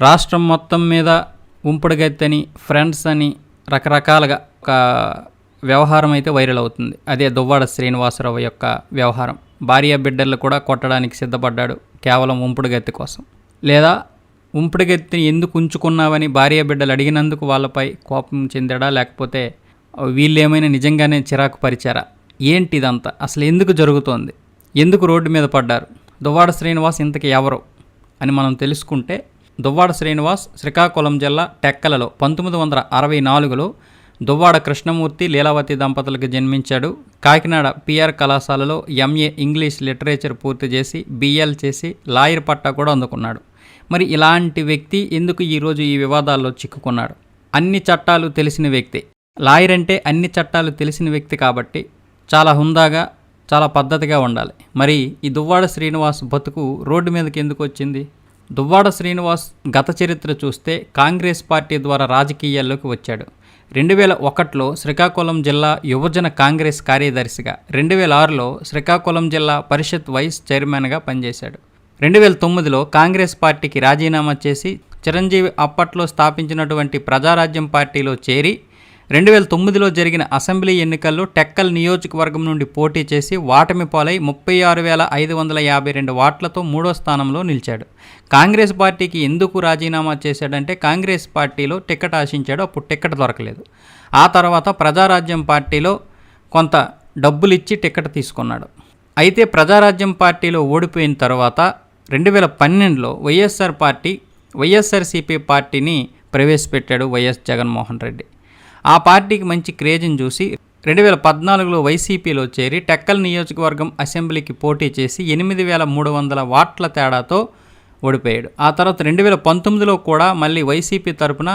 రాష్ట్రం మొత్తం మీద ఉంపుడుగత్తని ఫ్రెండ్స్ అని రకరకాలుగా ఒక వ్యవహారం అయితే వైరల్ అవుతుంది. అదే దువ్వాడ శ్రీనివాసరావు యొక్క వ్యవహారం. భార్య బిడ్డలు కూడా కొట్టడానికి సిద్ధపడ్డాడు కేవలం ఉంపుడుగత్తి కోసం. లేదా ఉంపుడుగత్తిని ఎందుకు ఉంచుకున్నావని భార్య బిడ్డలు అడిగినందుకు వాళ్ళపై కోపం చెందాడా లేకపోతే వీళ్ళేమైనా నిజంగానే చిరాకు పరిచారా? ఏంటి ఇదంతా అసలు ఎందుకు జరుగుతోంది? ఎందుకు రోడ్డు మీద పడ్డారు? దువ్వాడ శ్రీనివాస్ ఇంతకు ఎవరు? అని మనం తెలుసుకుంటే దువ్వాడ శ్రీనివాస్ శ్రీకాకుళం జిల్లా టెక్కలలో పంతొమ్మిది వందల అరవై నాలుగులో దువ్వాడ కృష్ణమూర్తి లీలావతి దంపతులకు జన్మించాడు. కాకినాడ పిఆర్ కళాశాలలో ఎంఏ ఇంగ్లీష్ లిటరేచర్ పూర్తి చేసి బిఎల్ చేసి లాయర్ పట్టా కూడా అందుకున్నాడు. మరి ఇలాంటి వ్యక్తి ఎందుకు ఈరోజు ఈ వివాదాల్లో చిక్కుకున్నాడు? అన్ని చట్టాలు తెలిసిన వ్యక్తి. లాయర్ అంటే అన్ని చట్టాలు తెలిసిన వ్యక్తి కాబట్టి చాలా హుందాగా చాలా పద్ధతిగా ఉండాలి. మరి ఈ దువ్వాడ శ్రీనివాస్ బతుకు రోడ్డు మీదకి ఎందుకు వచ్చింది? దువ్వాడ శ్రీనివాస్ గత చరిత్ర చూస్తే కాంగ్రెస్ పార్టీ ద్వారా రాజకీయాల్లోకి వచ్చాడు. రెండు వేల ఒకటిలో శ్రీకాకుళం జిల్లా యువజన కాంగ్రెస్ కార్యదర్శిగా రెండు వేల ఆరులో శ్రీకాకుళం జిల్లా పరిషత్ వైస్ చైర్మన్గా పనిచేశాడు. రెండు వేల తొమ్మిదిలో కాంగ్రెస్ పార్టీకి రాజీనామా చేసి చిరంజీవి అప్పట్లో స్థాపించినటువంటి ప్రజారాజ్యం పార్టీలో చేరి రెండు వేల తొమ్మిదిలో జరిగిన అసెంబ్లీ ఎన్నికల్లో టెక్కల్ నియోజకవర్గం నుండి పోటీ చేసి వాటమి పాలై ముప్పై ఆరు వేల ఐదు వందల యాభై రెండు వాట్లతో మూడో స్థానంలో నిలిచాడు. కాంగ్రెస్ పార్టీకి ఎందుకు రాజీనామా చేశాడంటే కాంగ్రెస్ పార్టీలో టికెట్ ఆశించాడు అప్పుడు టికెట్ దొరకలేదు. ఆ తర్వాత ప్రజారాజ్యం పార్టీలో కొంత డబ్బులు ఇచ్చి టికెట్ తీసుకున్నాడు. అయితే ప్రజారాజ్యం పార్టీలో ఓడిపోయిన తర్వాత రెండు వేల పన్నెండులో వైఎస్ఆర్ పార్టీ వైఎస్ఆర్సీపీ పార్టీని ప్రవేశపెట్టాడు వైఎస్ జగన్మోహన్ రెడ్డి. ఆ పార్టీకి మంచి క్రేజ్ని చూసి రెండు వేల పద్నాలుగులో వైసీపీలో చేరి టెక్కల్ నియోజకవర్గం అసెంబ్లీకి పోటీ చేసి ఎనిమిది వేల మూడు వందల వాట్ల తేడాతో ఓడిపోయాడు. ఆ తర్వాత రెండు వేల పంతొమ్మిదిలో కూడా మళ్ళీ వైసీపీ తరపున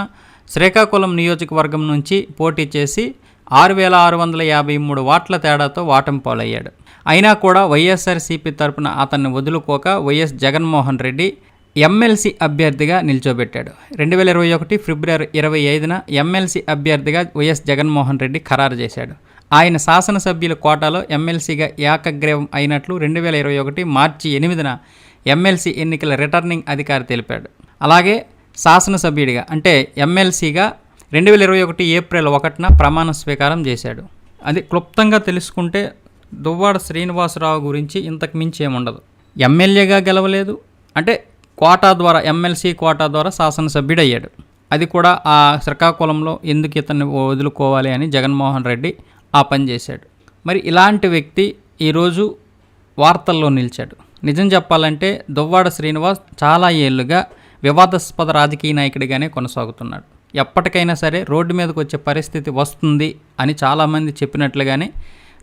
శ్రీకాకుళం నియోజకవర్గం నుంచి పోటీ చేసి ఆరు వేల ఆరు వందల యాభై మూడు వాట్ల తేడాతో వాటం పాలయ్యాడు. అయినా కూడా వైఎస్ఆర్సీపీ తరపున అతన్ని వదులుకోక వైఎస్ జగన్మోహన్ రెడ్డి ఎమ్మెల్సీ అభ్యర్థిగా నిల్చోబెట్టాడు. రెండు వేల ఇరవై ఒకటి ఫిబ్రవరి ఇరవై ఐదున ఎమ్మెల్సీ అభ్యర్థిగా వైఎస్ జగన్మోహన్ రెడ్డి ఖరారు చేశాడు. ఆయన శాసనసభ్యుల కోటాలో ఎమ్మెల్సీగా ఏకగ్రీవం అయినట్లు రెండు వేల ఇరవై ఒకటి మార్చి ఎనిమిదిన ఎమ్మెల్సీ ఎన్నికల రిటర్నింగ్ అధికారి తెలిపాడు. అలాగే శాసనసభ్యుడిగా అంటే ఎమ్మెల్సీగా రెండు వేల ఇరవై ఒకటి ఏప్రిల్ ఒకటిన ప్రమాణ స్వీకారం చేశాడు. అది క్లుప్తంగా తెలుసుకుంటే దువ్వాడ శ్రీనివాసరావు గురించి ఇంతకు మించి ఏముండదు ఎమ్మెల్యేగా గెలవలేదు. అంటే కోటా ద్వారా ఎమ్మెల్సీ కోటా ద్వారా శాసనసభ్యుడయ్యాడు. అది కూడా ఆ శ్రీకాకుళంలో ఎందుకు ఇతన్ని వదులుకోవాలి అని జగన్మోహన్ రెడ్డి ఆ పని చేశాడు. మరి ఇలాంటి వ్యక్తి ఈరోజు వార్తల్లో నిలిచాడు. నిజం చెప్పాలంటే దువ్వాడ శ్రీనివాస్ చాలా ఏళ్ళుగా వివాదాస్పద రాజకీయ నాయకుడిగానే కొనసాగుతున్నాడు. ఎప్పటికైనా సరే రోడ్డు మీదకి వచ్చే పరిస్థితి వస్తుంది అని చాలామంది చెప్పినట్లుగానే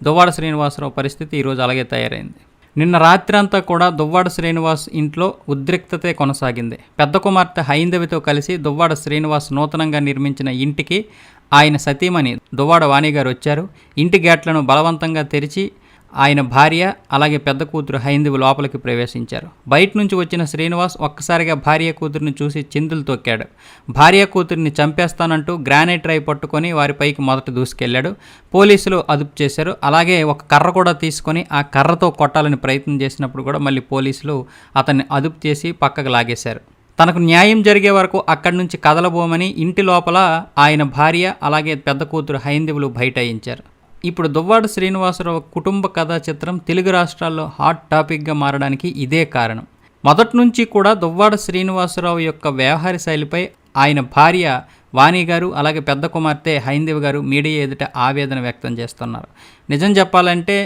దువ్వాడ శ్రీనివాసరావు పరిస్థితి ఈరోజు అలాగే తయారైంది. నిన్న రాత్రి అంతా కూడా దువ్వాడ శ్రీనివాస్ ఇంట్లో ఉద్రిక్తతే కొనసాగింది. పెద్ద కుమార్తె హైందవితో కలిసి దువ్వాడ శ్రీనివాస్ నూతనంగా నిర్మించిన ఇంటికి ఆయన సతీమణి దువ్వాడ వాణి గారు వచ్చారు. ఇంటి గేట్లను బలవంతంగా తెరిచి ఆయన భార్య అలాగే పెద్ద కూతురు హైందవి లోపలికి ప్రవేశించారు. బయట నుంచి వచ్చిన శ్రీనివాస్ ఒక్కసారిగా భార్య కూతురిని చూసి చిందులు తొక్కాడు. భార్య కూతురిని చంపేస్తానంటూ గ్రానైట్ రై పట్టుకొని వారిపైకి మొదట దూసుకెళ్ళాడు పోలీసులు అదుపు చేశారు. అలాగే ఒక కర్ర కూడా తీసుకొని ఆ కర్రతో కొట్టాలని ప్రయత్నం చేసినప్పుడు కూడా మళ్ళీ పోలీసులు అతన్ని అదుపు చేసి పక్కకు లాగేశారు. తనకు న్యాయం జరిగే వరకు అక్కడి నుంచి కదలబోమని ఇంటి లోపల ఆయన భార్య అలాగే పెద్ద కూతురు హైందవులు బైఠాయించారు. ఇప్పుడు దువ్వాడు శ్రీనివాసరావు కుటుంబ కథా చిత్రం తెలుగు రాష్ట్రాల్లో హాట్ టాపిక్గా మారడానికి ఇదే కారణం. మొదటి నుంచి కూడా దువ్వాడ శ్రీనివాసరావు యొక్క వ్యవహార శైలిపై ఆయన భార్య వాణి గారు అలాగే పెద్ద కుమార్తె హైందవి గారు మీడియా ఎదుట ఆవేదన వ్యక్తం చేస్తున్నారు. నిజం చెప్పాలంటే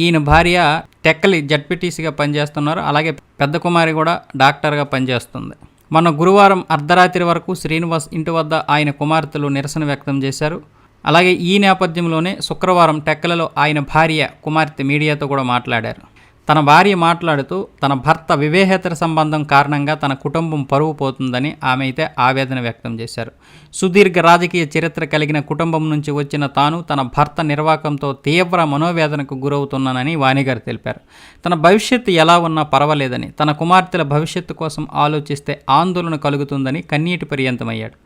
ఈయన భార్య టెక్కలి జడ్పీటీసీగా పనిచేస్తున్నారు అలాగే పెద్ద కుమారి కూడా డాక్టర్గా పనిచేస్తుంది. మొన్న గురువారం అర్ధరాత్రి వరకు శ్రీనివాస్ ఇంటి వద్ద ఆయన కుమార్తెలు నిరసన వ్యక్తం చేశారు. అలాగే ఈ నేపథ్యంలోనే శుక్రవారం టెక్కలలో ఆయన భార్య కుమార్తె మీడియాతో కూడా మాట్లాడారు. తన భార్య మాట్లాడుతూ తన భర్త వివేహేతర సంబంధం కారణంగా తన కుటుంబం పరువు పోతుందని ఆమె అయితే ఆవేదన వ్యక్తం చేశారు. సుదీర్ఘ రాజకీయ చరిత్ర కలిగిన కుటుంబం నుంచి వచ్చిన తాను తన భర్త నిర్వాకంతో తీవ్ర మనోవేదనకు గురవుతున్నానని వాణిగారు తెలిపారు. తన భవిష్యత్తు ఎలా ఉన్నా పర్వాలేదని తన కుమార్తెల భవిష్యత్తు కోసం ఆలోచిస్తే ఆందోళన కలుగుతుందని కన్నీటి పర్యంతమయ్యాడు.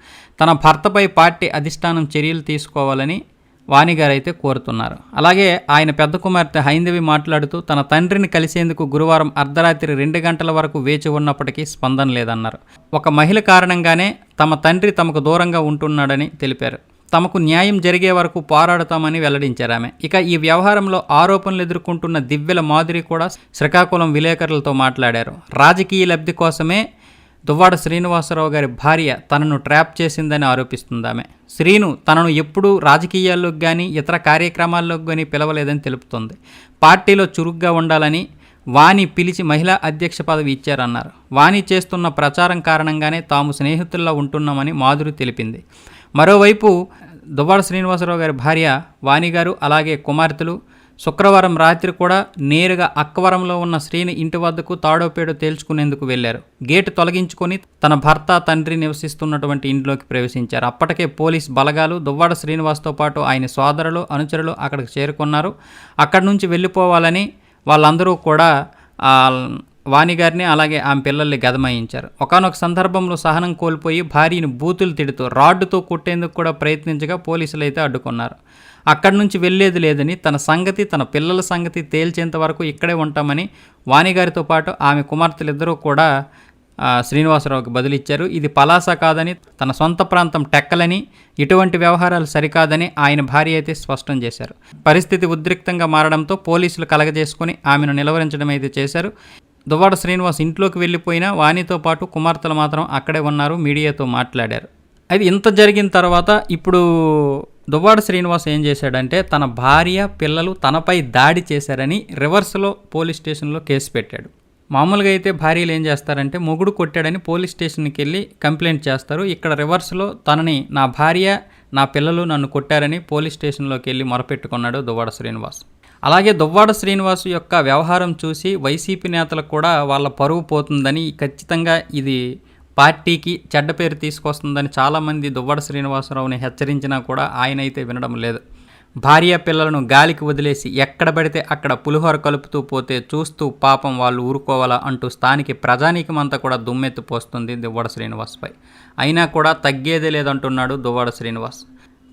తన భర్తపై పార్టీ అధిష్టానం చర్యలు తీసుకోవాలని వాణిగారు అయితే కోరుతున్నారు. అలాగే ఆయన పెద్ద కుమార్తె హైందవి మాట్లాడుతూ తన తండ్రిని కలిసేందుకు గురువారం అర్ధరాత్రి రెండు గంటల వరకు వేచి ఉన్నప్పటికీ స్పందన లేదన్నారు. ఒక మహిళ కారణంగానే తమ తండ్రి తమకు దూరంగా ఉంటున్నాడని తెలిపారు. తమకు న్యాయం జరిగే వరకు పోరాడతామని వెల్లడించారు ఆమె. ఇక ఈ వ్యవహారంలో ఆరోపణలు ఎదుర్కొంటున్న దివ్యల మాధురి కూడా శ్రీకాకుళం విలేకరులతో మాట్లాడారు. రాజకీయ లబ్ధి కోసమే దువ్వాడ శ్రీనివాసరావు గారి భార్య తనను ట్రాప్ చేసిందని ఆరోపిస్తుంది ఆమె. శ్రీను తనను ఎప్పుడూ రాజకీయాల్లోకి కానీ ఇతర కార్యక్రమాల్లోకి కానీ పిలవలేదని తెలుపుతోంది. పార్టీలో చురుగ్గా ఉండాలని వాణి పిలిచి మహిళా అధ్యక్ష పదవి ఇచ్చారన్నారు. వాణి చేస్తున్న ప్రచారం కారణంగానే తాము స్నేహితుల్లో ఉంటున్నామని మాధురి తెలిపింది. మరోవైపు దువ్వాడ శ్రీనివాసరావు గారి భార్య వాణి గారు అలాగే కుమార్తెలు శుక్రవారం రాత్రి కూడా నేరుగా అక్కవరంలో ఉన్న శ్రీని ఇంటి వద్దకు తాడోపేడో తేల్చుకునేందుకు వెళ్ళారు గేటు తొలగించుకొని తన భర్త తండ్రి నివసిస్తున్నటువంటి ఇంట్లోకి ప్రవేశించారు. అప్పటికే పోలీస్ బలగాలు దువ్వాడ శ్రీనివాస్తో పాటు ఆయన సోదరులు అనుచరులు అక్కడికి చేరుకున్నారు. అక్కడి నుంచి వెళ్ళిపోవాలని వాళ్ళందరూ కూడా వాణిగారిని అలాగే ఆమె పిల్లల్ని గదమాయించారు. ఒకనొక సందర్భంలో సహనం కోల్పోయి భార్యను బూతులు తిడుతూ రాడ్డుతో కొట్టేందుకు కూడా ప్రయత్నించగా పోలీసులు అయితే అడ్డుకున్నారు. అక్కడి నుంచి వెళ్ళేది లేదని తన సంగతి తన పిల్లల సంగతి తేల్చేంత వరకు ఇక్కడే ఉంటామని వాణిగారితో పాటు ఆమె కుమార్తెలిద్దరూ కూడా శ్రీనివాసరావుకి బదిలిచ్చారు. ఇది పలాస కాదని తన సొంత ప్రాంతం టెక్కలని ఇటువంటి వ్యవహారాలు సరికాదని ఆయన భార్య అయితే స్పష్టం చేశారు. పరిస్థితి ఉద్రిక్తంగా మారడంతో పోలీసులు కలగజేసుకుని ఆమెను నిలవరించడం అయితే చేశారు. దువ్వాడ శ్రీనివాస్ ఇంట్లోకి వెళ్ళిపోయినా వాణితో పాటు కుమార్తెలు మాత్రం అక్కడే ఉన్నారు మీడియాతో మాట్లాడారు. అది ఇంత జరిగిన తర్వాత ఇప్పుడు దువ్వాడ శ్రీనివాస్ ఏం చేశాడంటే తన భార్య పిల్లలు తనపై దాడి చేశారని రివర్స్లో పోలీస్ స్టేషన్లో కేసు పెట్టాడు. మామూలుగా అయితే భార్యలు ఏం చేస్తారంటే మొగుడు కొట్టాడని పోలీస్ స్టేషన్కి వెళ్ళి కంప్లైంట్ చేస్తారు. ఇక్కడ రివర్స్లో తనని నా భార్య నా పిల్లలు నన్ను కొట్టారని పోలీస్ స్టేషన్లోకి వెళ్ళి మొరపెట్టుకున్నాడు దువ్వాడ శ్రీనివాస్. అలాగే దువ్వాడ శ్రీనివాస్ యొక్క వ్యవహారం చూసి వైసీపీ నేతలకు కూడా వాళ్ళ పరువు పోతుందని ఖచ్చితంగా ఇది పార్టీకి చెడ్డ పేరు తీసుకొస్తుందని చాలామంది దువ్వడ శ్రీనివాసరావుని హెచ్చరించినా కూడా ఆయన అయితే వినడం లేదు. భార్య పిల్లలను గాలికి వదిలేసి ఎక్కడ పడితే అక్కడ పులిహోర కలుపుతూ పోతే చూస్తూ పాపం వాళ్ళు ఊరుకోవాలా అంటూ స్థానిక ప్రజానీకమంతా కూడా దుమ్మెత్తిపోస్తుంది దువ్వడ శ్రీనివాస్పై. అయినా కూడా తగ్గేదే లేదంటున్నాడు దువ్వాడ శ్రీనివాస్.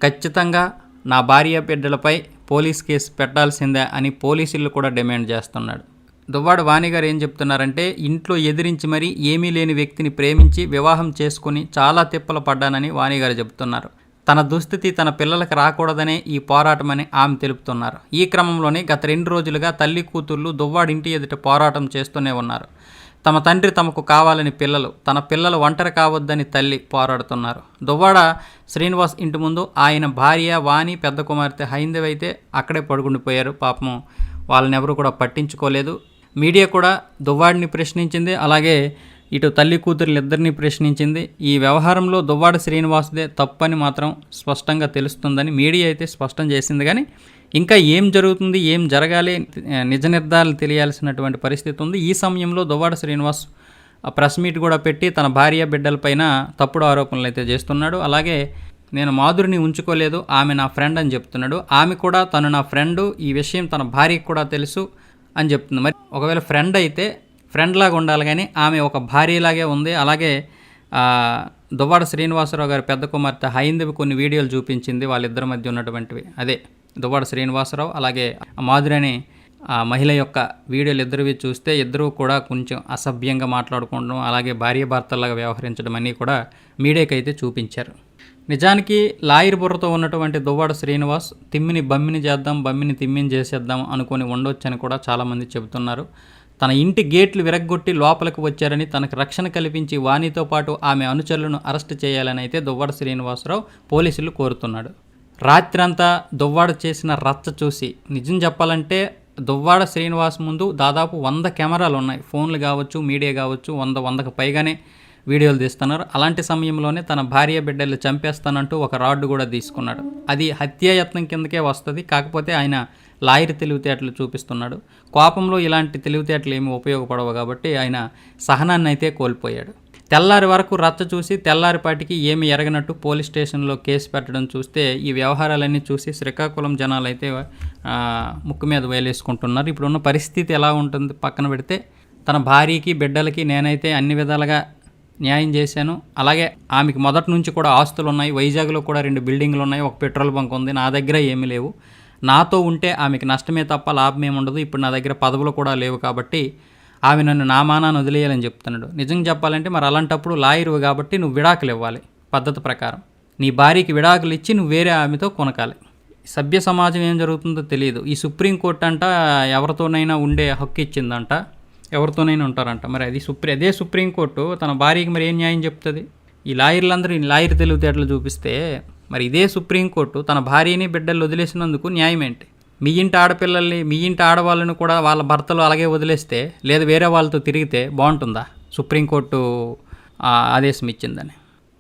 ఖచ్చితంగా నా భార్య బిడ్డలపై పోలీస్ కేసు పెట్టాల్సిందే అని పోలీసులు కూడా డిమాండ్ చేస్తున్నాడు. దువ్వాడ వాణి గారు ఏం చెప్తున్నారంటే ఇంట్లో ఎదిరించి మరీ ఏమీ లేని వ్యక్తిని ప్రేమించి వివాహం చేసుకుని చాలా తిప్పలు పడ్డానని వాణి గారు చెబుతున్నారు. తన దుస్థితి తన పిల్లలకు రాకూడదనే ఈ పోరాటమని ఆమె తెలుపుతున్నారు. ఈ క్రమంలోనే గత రెండు రోజులుగా తల్లి కూతుర్లు దువ్వాడింటి ఎదుట పోరాటం చేస్తూనే ఉన్నారు. తమ తండ్రి తమకు కావాలని పిల్లలు తన పిల్లలు ఒంటరి కావద్దని తల్లి పోరాడుతున్నారు. దువ్వాడ శ్రీనివాస్ ఇంటి ముందు ఆయన భార్య వాణి పెద్ద కుమార్తె హైందవి అయితే అక్కడే పడుకుండిపోయారు. పాపము వాళ్ళని ఎవరు కూడా పట్టించుకోలేదు. మీడియా కూడా దువ్వాడిని ప్రశ్నించింది అలాగే ఇటు తల్లి కూతురులిద్దరిని ప్రశ్నించింది. ఈ వ్యవహారంలో దువ్వాడ శ్రీనివాసుదే తప్పని మాత్రం స్పష్టంగా తెలుస్తుందని మీడియా అయితే స్పష్టం చేసింది. కానీ ఇంకా ఏం జరుగుతుంది ఏం జరగాలి నిజ నిర్ధారాలు తెలియాల్సినటువంటి పరిస్థితి ఉంది. ఈ సమయంలో దువ్వాడ శ్రీనివాస్ ఆ ప్రెస్ మీట్ కూడా పెట్టి తన భార్య బిడ్డలపైన తప్పుడు ఆరోపణలు అయితే చేస్తున్నాడు. అలాగే నేను మాధురిని ఉంచుకోలేదు ఆమె నా ఫ్రెండ్ అని చెప్తున్నాడు. ఆమె కూడా తను నా ఫ్రెండు ఈ విషయం తన భార్యకి కూడా తెలుసు. అని చెప్తుంది. మరి ఒకవేళ ఫ్రెండ్ అయితే ఫ్రెండ్ లాగా ఉండాలి కానీ ఆమె ఒక భార్యలాగే ఉంది. అలాగే దువ్వాడ శ్రీనివాసరావు గారి పెద్ద కుమార్తె హైందవి కొన్ని వీడియోలు చూపించింది వాళ్ళిద్దరి మధ్య ఉన్నటువంటివి. అదే దువ్వాడ శ్రీనివాసరావు అలాగే ఆ మాధురి ఆ మహిళ యొక్క వీడియోలు ఇద్దరివి చూస్తే ఇద్దరూ కూడా కొంచెం అసభ్యంగా మాట్లాడుకోవడం అలాగే భార్య భర్తలాగా వ్యవహరించడం అన్నీ కూడా మీడియాకైతే అయితే చూపించారు. నిజానికి లాయర్ బుర్రతో ఉన్నటువంటి దువ్వాడ శ్రీనివాస్ తిమ్మిని బమ్మిని చేద్దాం బమ్మిని తిమ్మిని చేసేద్దాం అనుకొని ఉండొచ్చని కూడా చాలామంది చెబుతున్నారు. తన ఇంటి గేట్లు విరగ్గొట్టి లోపలికి వచ్చారని తనకు రక్షణ కల్పించి వాణితో పాటు ఆమె అనుచరులను అరెస్ట్ చేయాలని అయితే దువ్వాడ శ్రీనివాసరావు పోలీసులు కోరుతున్నాడు. రాత్రంతా దువ్వాడ చేసిన రచ్చ చూసి నిజం చెప్పాలంటే దువ్వాడ శ్రీనివాస్ ముందు దాదాపు వంద కెమెరాలు ఉన్నాయి ఫోన్లు కావచ్చు మీడియా కావచ్చు వంద వందకు పైగానే వీడియోలు తీస్తున్నారు. అలాంటి సమయంలోనే తన భార్య బిడ్డలు చంపేస్తానంటూ ఒక రాడ్డు కూడా తీసుకున్నాడు. అది హత్యాయత్నం కిందకే వస్తుంది. కాకపోతే ఆయన లాయర్ తెలివితేటలు చూపిస్తున్నాడు. కోపంలో ఇలాంటి తెలివితేటలు ఏమి ఉపయోగపడవు కాబట్టి ఆయన సహనాన్ని అయితే కోల్పోయాడు. తెల్లారి వరకు రచ్చ చూసి తెల్లారిపాటికి ఏమి ఎరగనట్టు పోలీస్ స్టేషన్లో కేసు పెట్టడం చూస్తే ఈ వ్యవహారాలన్నీ చూసి శ్రీకాకుళం జనాలు అయితే ముక్కు మీద వేలేసుకుంటున్నారు. ఇప్పుడున్న పరిస్థితి ఎలా ఉంటుంది? పక్కన పెడితే తన భార్యకి బిడ్డలకి నేనైతే అన్ని విధాలుగా న్యాయం చేశాను. అలాగే ఆమెకి మొదటి నుంచి కూడా ఆస్తులు ఉన్నాయి వైజాగ్లో కూడా రెండు బిల్డింగ్లు ఉన్నాయి ఒక పెట్రోల్ బంక్ ఉంది. నా దగ్గర ఏమీ లేవు. నాతో ఉంటే ఆమెకి నష్టమే తప్ప లాభం ఏముండదు ఉండదు. ఇప్పుడు నా దగ్గర పదవులు కూడా లేవు కాబట్టి ఆమె నన్ను నామానాన్ని వదిలేయాలని చెప్తున్నాడు. నిజం చెప్పాలంటే మరి అలాంటప్పుడు లాయరు కాబట్టి నువ్వు విడాకులు ఇవ్వాలి. పద్ధతి ప్రకారం. నీ భార్యకి విడాకులు ఇచ్చి నువ్వు వేరే ఆమెతో కొనకాలి. సభ్య సమాజం ఏం జరుగుతుందో తెలియదు. ఈ సుప్రీంకోర్టు అంట ఎవరితోనైనా ఉండే హక్కు ఇచ్చిందంట. ఎవరితోనైనా ఉంటారంట. మరి అది సుప్రీ అదే సుప్రీంకోర్టు తన భార్యకి మరి ఏం న్యాయం చెప్తుంది? ఈ లాయర్లందరూ ఈ లాయర్ తెలివితేటలు చూపిస్తే మరి ఇదే సుప్రీంకోర్టు తన భార్యని బిడ్డలు వదిలేసినందుకు న్యాయం ఏంటి? మీ ఇంటి ఆడపిల్లల్ని మీ ఇంటి ఆడవాళ్ళని కూడా వాళ్ళ భర్తలు అలాగే వదిలేస్తే లేదా వేరే వాళ్ళతో తిరిగితే బాగుంటుందా? సుప్రీంకోర్టు ఆదేశం ఇచ్చిందని.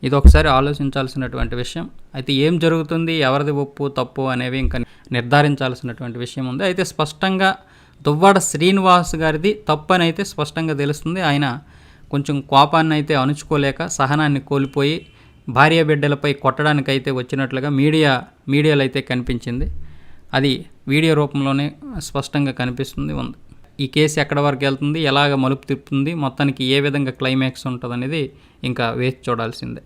ఇది ఒకసారి ఆలోచించాల్సినటువంటి విషయం. అయితే ఏం జరుగుతుంది? ఎవరిది ఒప్పు తప్పు అనేవి ఇంకా నిర్ధారించాల్సినటువంటి విషయం ఉంది. అయితే స్పష్టంగా దువ్వాడ శ్రీనివాస్ గారిది తప్పనైతే అయితే స్పష్టంగా తెలుస్తుంది. ఆయన కొంచెం కోపాన్ని అయితే అణుచుకోలేక సహనాన్ని కోల్పోయి భార్య బిడ్డలపై కొట్టడానికైతే వచ్చినట్లుగా మీడియా మీడియాలో అయితే కనిపించింది. అది వీడియో రూపంలోనే స్పష్టంగా కనిపిస్తుంది ఉంది. ఈ కేసు ఎక్కడ వరకు వెళ్తుంది ఎలాగ మలుపు తిప్పుతుంది మొత్తానికి ఏ విధంగా క్లైమాక్స్ ఉంటుంది అనేది ఇంకా వేచి చూడాల్సిందే.